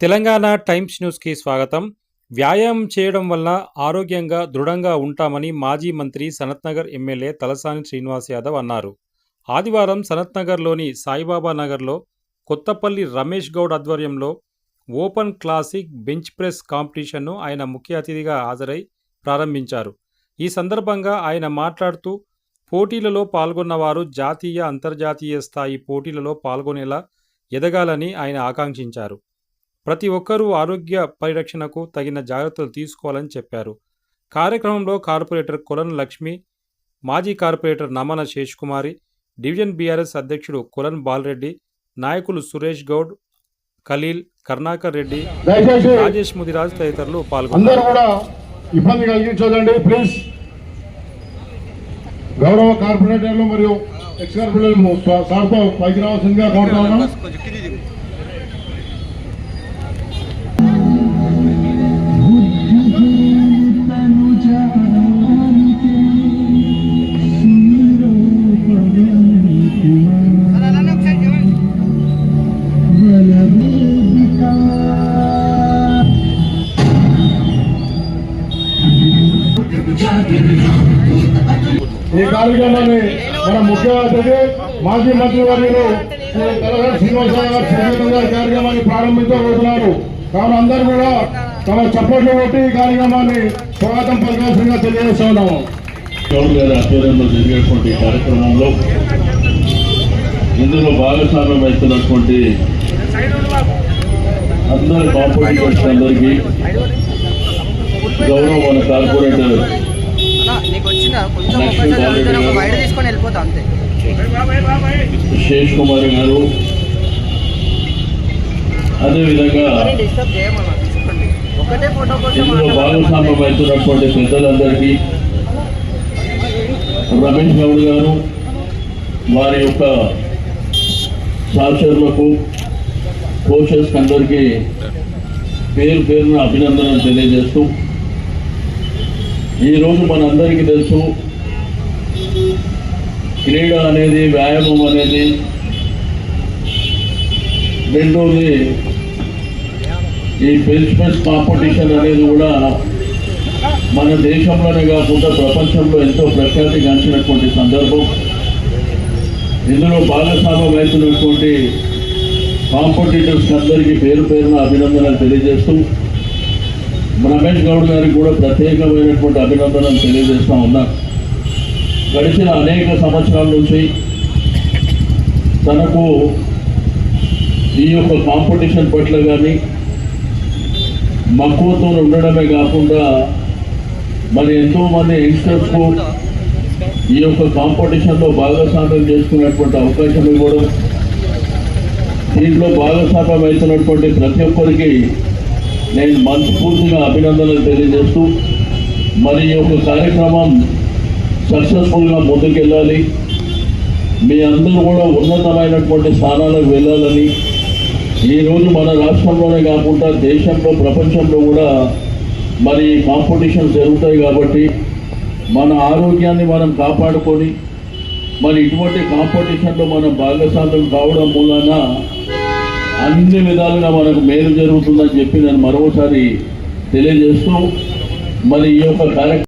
Telangana times న్యూస్కి స్వాగతం. వ్యాయామం చేయడం వల్ల ఆరోగ్యంగా దృఢంగా ఉంటామని మాజీ మంత్రి సనత్నగర్ ఎమ్మెల్యే తలసాని శ్రీనివాస్ యాదవ్ అన్నారు. ఆదివారం సనత్నగర్లోని సాయిబాబా నగర్లో కొత్తపల్లి రమేష్ గౌడ్ ఆధ్వర్యంలో ఓపెన్ క్లాసిక్ బెంచ్ ప్రెస్ కాంపిటీషన్ను ఆయన ముఖ్య అతిథిగా హాజరై ప్రారంభించారు. ఈ సందర్భంగా ఆయన మాట్లాడుతూ పోటీలలో పాల్గొన్నవారు జాతీయ అంతర్జాతీయ స్థాయి పోటీలలో పాల్గొనేలా ఎదగాలని ఆయన ఆకాంక్షించారు. ప్రతి ఒక్కరూ ఆరోగ్య పరిరక్షణకు తగిన జాగ్రత్తలు తీసుకోవాలని చెప్పారు. కార్యక్రమంలో కార్పొరేటర్ కొలన్ లక్ష్మి మాజీ corporator Namana Sheshkumari division BRS అధ్యక్షుడు కొలన్ బాలరెడ్డి నాయకులు సురేష్ గౌడ్ ఖలీల్ కర్ణాకర్ రెడ్డి రాజేష్ ముదిరాజ్ తదితరులు పాల్గొన్నారు. ప్లీజ్. గౌరవ కార్పొరేటర్లు మరియు ఎక్స్ కార్పొరేటర్లు సార్తో పైకి రావాల్సిందిగా కోరుతా ఈ కార్యక్రమాన్ని మన ముఖ్య అతిథి మాజీ మంత్రి వర్యులు శ్రీనివాసరావు గారు సుదీర్ఘంగా ఈ కార్యక్రమాన్ని ప్రారంభించబోతున్నారు కావున అందరూ కూడా తమ చప్పట్లు కొట్టి ఈ కార్యక్రమాన్ని స్వాగతం పలకాల్సిందిగా తెలియజేస్తున్నాము గౌడ్ గారి ఆధ్వర్యంలో జరిగేటువంటి కార్యక్రమంలో ఇందులో భాగస్వామ్యం అవుతున్నటువంటి అందరి కాంపిటీటర్స్ అందరికీ వెళ్ళిపోతా అంతే. శేష్ కుమార్ గారు. అదేవిధంగా ఇందులో భాగస్వామ్యం అవుతున్నటువంటి పెద్దలందరికీ రమేష్ గౌడ్ గారు వారి యొక్క సహచరులకు కోచెస్ అందరికీ పేరు పేరున అభినందనలు తెలియజేస్తూ ఈరోజు మనందరికీ తెలుసు క్రీడ అనేది వ్యాయామం అనేది రెండోది ఈ బెంచ్ కాంపిటీషన్ అనేది కూడా మన దేశంలోనే కాకుండా ప్రపంచంలో ఎంతో ప్రఖ్యాతి గాంచినటువంటి సందర్భం. ఇందులో భాగస్వామ్యం అవుతున్నటువంటి కాంపిటీటర్స్ అందరికీ పేరు పేరున అభినందనలు తెలియజేస్తూ రమేష్ గౌడ్ గారికి కూడా ప్రత్యేకమైనటువంటి అభినందనలు తెలియజేస్తూ ఉన్నాను గడిచిన అనేక సంవత్సరాల నుంచి తనకు ఈ యొక్క కాంపిటీషన్ పట్ల కానీ మక్కువతో ఉండడమే కాకుండా మరి ఎంతో మంది యంగ్స్టర్స్కు ఈ యొక్క కాంపిటీషన్లో భాగస్వామ్యం చేసుకునేటువంటి అవకాశం ఇవ్వడం దీంట్లో భాగస్వామ్యం అవుతున్నటువంటి ప్రతి ఒక్కరికి నేను మనస్ఫూర్తిగా అభినందనలు తెలియజేస్తూ మరి ఈ యొక్క కార్యక్రమం సక్సెస్ఫుల్గా ముందుకెళ్ళాలి. మీ అందరూ కూడా ఉన్నతమైనటువంటి స్థానాలకు వెళ్ళాలని. ఈరోజు మన రాష్ట్రంలోనే కాకుండా దేశంలో ప్రపంచంలో కూడా మరి కాంపిటీషన్ జరుగుతాయి కాబట్టి మన ఆరోగ్యాన్ని మనం కాపాడుకొని మరి ఇటువంటి కాంపిటీషన్లో మనం భాగస్వామ్యం కావడం మూలన అన్ని విధాలుగా మనకు మేలు జరుగుతుందని చెప్పి నేను మరోసారి తెలియజేస్తూ మరి ఈ యొక్క కార్యక్రమం